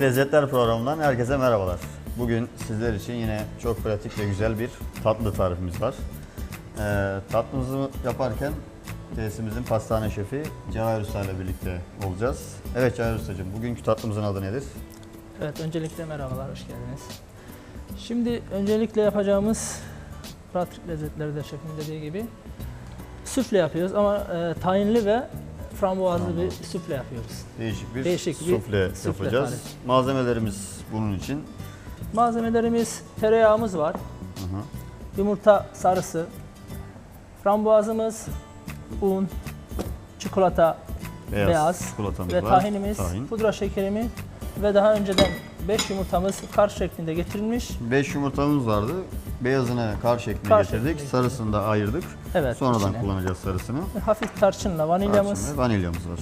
Lezzetler programından herkese merhabalar. Bugün sizler için yine çok pratik ve güzel bir tatlı tarifimiz var. Ee, tatlımızı yaparken tesisimizin pastane şefi Cevahir Usta ile birlikte olacağız. Evet Cevahir Usta'cığım, bugünkü tatlımızın adı nedir? Evet, öncelikle merhabalar, hoş geldiniz. Şimdi öncelikle yapacağımız pratik lezzetleri de şefin dediği gibi süfle yapıyoruz ama e, tahinli ve frambuazlı bir süfle yapıyoruz. Değişik bir Değişik bir sufle, sufle yapacağız. tarifi. Malzemelerimiz bunun için. Malzemelerimiz tereyağımız var, Hı hı. yumurta sarısı, frambuazımız, un, çikolata Beyaz, Beyaz ve var. tahinimiz, Tahin. pudra şekerimi ve daha önceden 5 yumurtamız kar şeklinde getirilmiş. 5 yumurtamız vardı. Beyazını kar şeklinde Kar getirdik. şeklinde Sarısını da ayırdık. Evet, Sonradan içine. kullanacağız sarısını. Hafif tarçınla vanilyamız. Tarçın ve vanilyamız var.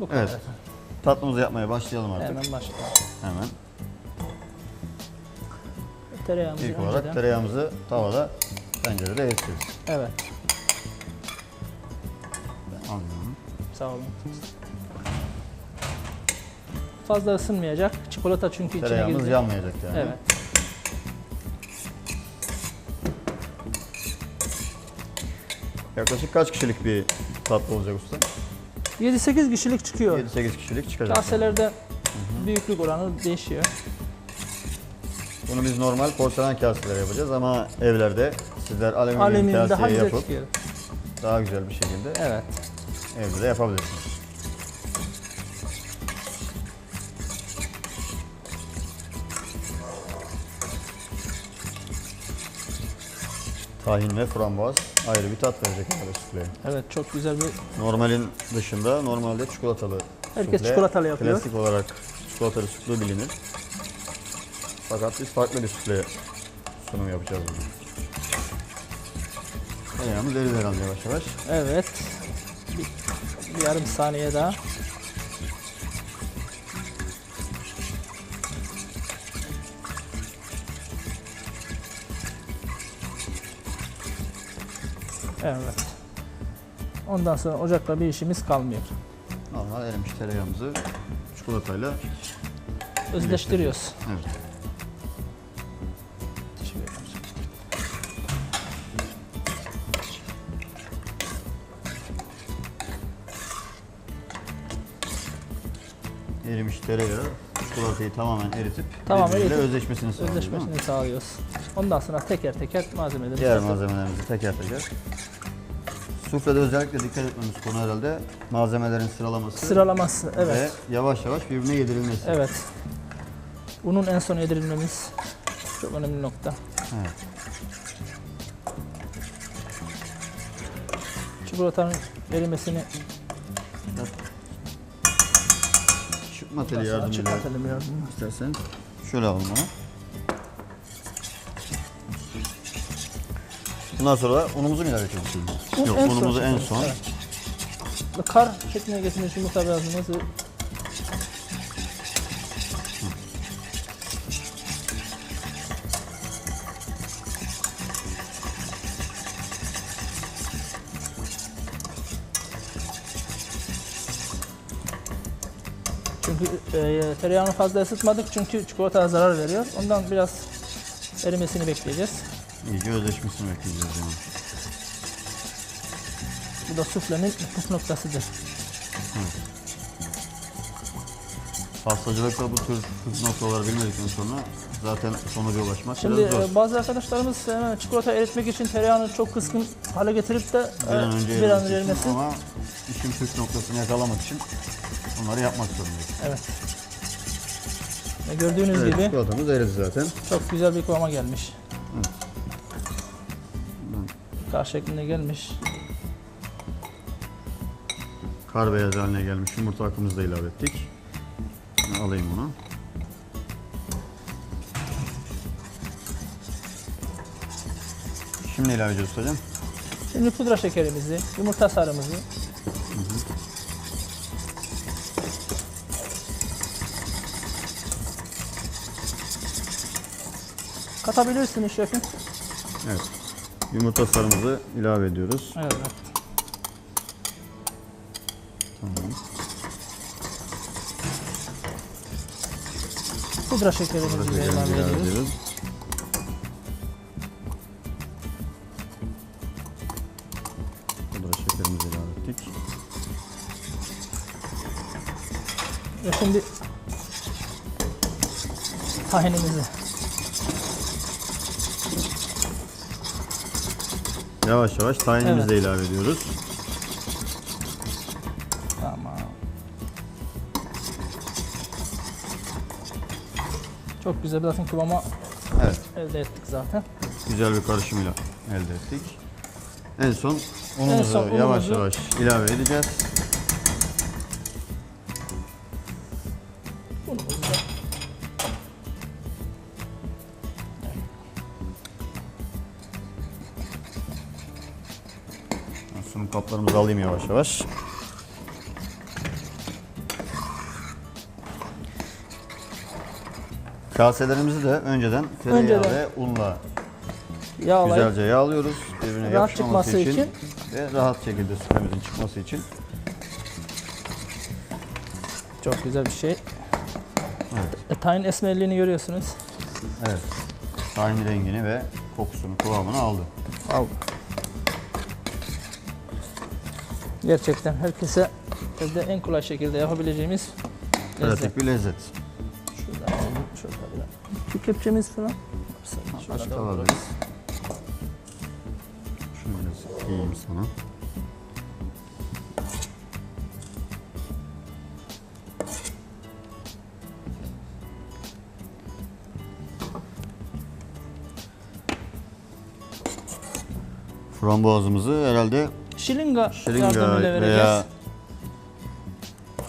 Bu kadar. Evet. Tatlımızı yapmaya başlayalım artık. Hemen başlayalım. Hemen. Tereyağımızı İlk olarak önceden- tereyağımızı tavada tencerede eritiyoruz. Evet, Ben alıyorum. sağ olun. Fazla ısınmayacak. Çikolata çünkü içine Tereyağımız girdi. yanmayacak yani. Evet. Yaklaşık kaç kişilik bir tatlı olacak usta? 7-8 kişilik çıkıyor. 7-8 kişilik çıkacak. Kaselerde büyüklük oranı değişiyor. Bunu biz normal porselen kaselere yapacağız ama evlerde sizler alüminyum, Alüminyum daha kaseye güzel yapıp çıkıyor. daha güzel bir şekilde Evet. evde de yapabilirsiniz. Tahin ve frambuaz ayrı bir tat verecek herhalde sufleye. Evet, çok güzel bir Normalin dışında normalde çikolatalı Herkes sufle, çikolatalı yapıyor. Klasik olarak çikolatalı sütlü bilinir. Fakat biz farklı bir sufle sunumu yapacağız bugün. Tereyağımız eridi herhalde yavaş yavaş. Evet. Bir, bir yarım saniye daha. Evet. Ondan sonra ocakla bir işimiz kalmıyor. Normal erimiş tereyağımızı çikolatayla Özleştiriyoruz. evet. Erimiş tereyağı çikolatayı tamamen eritip Tamamen birbiriyle eritip özleşmesini sağlıyor. değil mi? Özleşmesini sağlıyoruz. Ondan sonra teker teker malzemelerimizi Diğer malzemelerimizi teker teker. Suflede özellikle dikkat etmemiz konu herhalde malzemelerin sıralaması Sıralaması. Evet. ve yavaş yavaş birbirine yedirilmesi. Evet. Unun en son yedirilmemiz çok önemli nokta. Evet. Çikolatanın erimesini Çıkma teli sonra yardımıyla çıkartalım yardımıyla. istersen şöyle alalım onu. Bundan sonra unumuzu mu ilave ediyoruz şimdi? Un Yok en son unumuzu en son. Evet. Ve Kar şekline getirmiş yumurta beyazımızı Çünkü e, tereyağını fazla ısıtmadık çünkü çikolata zarar veriyor. Ondan biraz erimesini bekleyeceğiz. İyice özleşmesini bekleyeceğiz yani. Bu da suflenin püf noktasıdır. Pastacılıkta bu tür püf noktaları bilmedikten sonra zaten sonuca ulaşmak Şimdi biraz zor. e, bazı arkadaşlarımız hemen çikolata eritmek için tereyağını çok kıskın hale getirip de bir an e, önce bir an erimesi önce için erimesi. ama işin püf noktasını yakalamak için bunları yapmak zorundayız. Evet. Ve gördüğünüz Evet, gibi çikolatamız eridi zaten. çok güzel bir kıvama gelmiş. Kar şeklinde gelmiş. Kar beyaz haline gelmiş yumurta akımızı da ilave ettik. Şimdi alayım onu. Şimdi ilave edeceğiz hocam. Şimdi pudra şekerimizi, yumurta sarımızı, Katabilirsiniz şefim. Evet. Yumurta sarımızı ilave ediyoruz. Evet. Tamam. Pudra şekerimizi de Şekerimizi ilave ilave ediyoruz. ediyoruz. Pudra şekerimizi ilave ettik. Ve şimdi tahinimizi Yavaş yavaş tahinimizi Evet. de ilave ediyoruz. Tamam. Çok güzel bir zaten kıvama Evet. elde ettik zaten. Güzel bir karışımıyla elde ettik. En son unumuzu son yavaş unumuzu- yavaş ilave edeceğiz. Sunum kaplarımızı alayım yavaş yavaş. Kaselerimizi de önceden tereyağı Önceden. ve unla yağlayıp güzelce yağlıyoruz. Birbirine Rahat yapışmaması için, için. ve rahat şekilde sütlemizin çıkması için. çok güzel bir şey. Evet. E, tahin esmerliğini görüyorsunuz. Evet. Tahin rengini ve kokusunu, kıvamını aldı. Al. Gerçekten herkese evde en kolay şekilde yapabileceğimiz lezzet. Pratik bir lezzet. Şuradan alalım, şurada bir Şu kepçemiz falan. Şurada Başka dolduralım. alabiliriz. Şunu biraz sana. Frambuazımızı herhalde Şilinga, şırınga yardımıyla vereceğiz. veya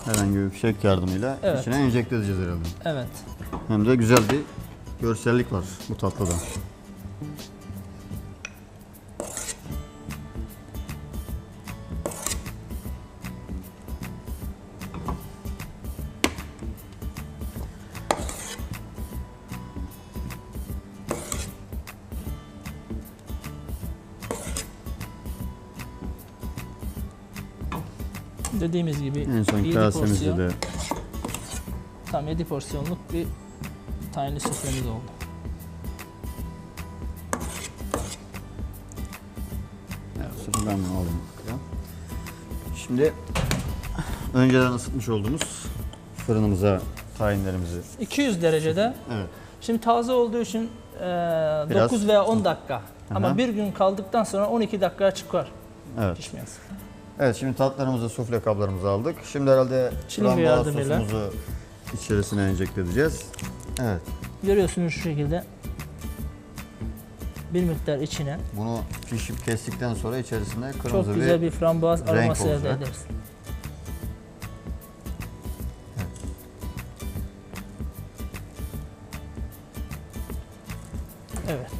herhangi bir fişek yardımıyla Evet. içine enjekte edeceğiz herhalde. Evet. Hem de güzel bir görsellik var bu tatlıda. Dediğimiz gibi En son 7 kasemizde porsiyon, de tam 7 porsiyonluk bir tahinli suflemiz oldu. Evet, bunu alayım. Şimdi önceden ısıtmış olduğumuz fırınımıza tayinlerimizi 200 derecede. evet Şimdi taze olduğu için e, Biraz- 9 veya 10 dakika. Aha. Ama bir gün kaldıktan sonra 12 dakikaya çıkar evet. pişmesi. Evet şimdi tatlarımızı sufle kablarımızı aldık. Şimdi herhalde Çilingir frambuaz yardımıyla. sosumuzu içerisine enjekte edeceğiz. Evet. Görüyorsunuz şu şekilde bir miktar içine Bunu pişip kestikten sonra içerisine kırmızı çok güzel bir frambuaz renk aroması elde olacak. ederiz. Evet.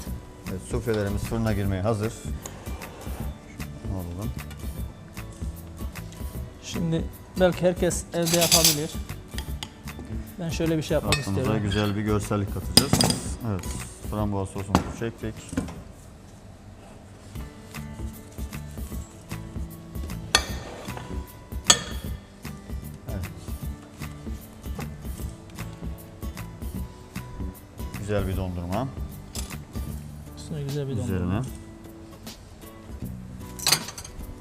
Evet, suflelerimiz fırına girmeye hazır. Şimdi belki herkes evde yapabilir. Ben şöyle bir şey yapmak Tatlımıza istiyorum. güzel bir görsellik katacağız. Evet, frambuaz sosumuzu çektik. Evet. Güzel bir dondurma Üstüne güzel bir dondurma. üzerine.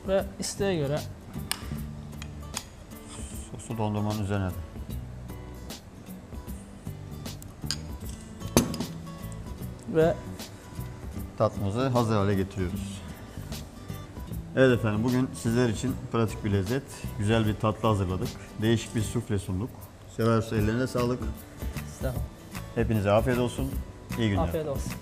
Ve isteğe göre Sosu dondurmanın üzerine. ve tatlımızı hazır hale getiriyoruz. Evet efendim bugün sizler için pratik bir lezzet, güzel bir tatlı hazırladık. Değişik bir sufle sunduk. Sever ellerine sağlık. size Hepinize afiyet olsun. İyi günler. afiyet olsun.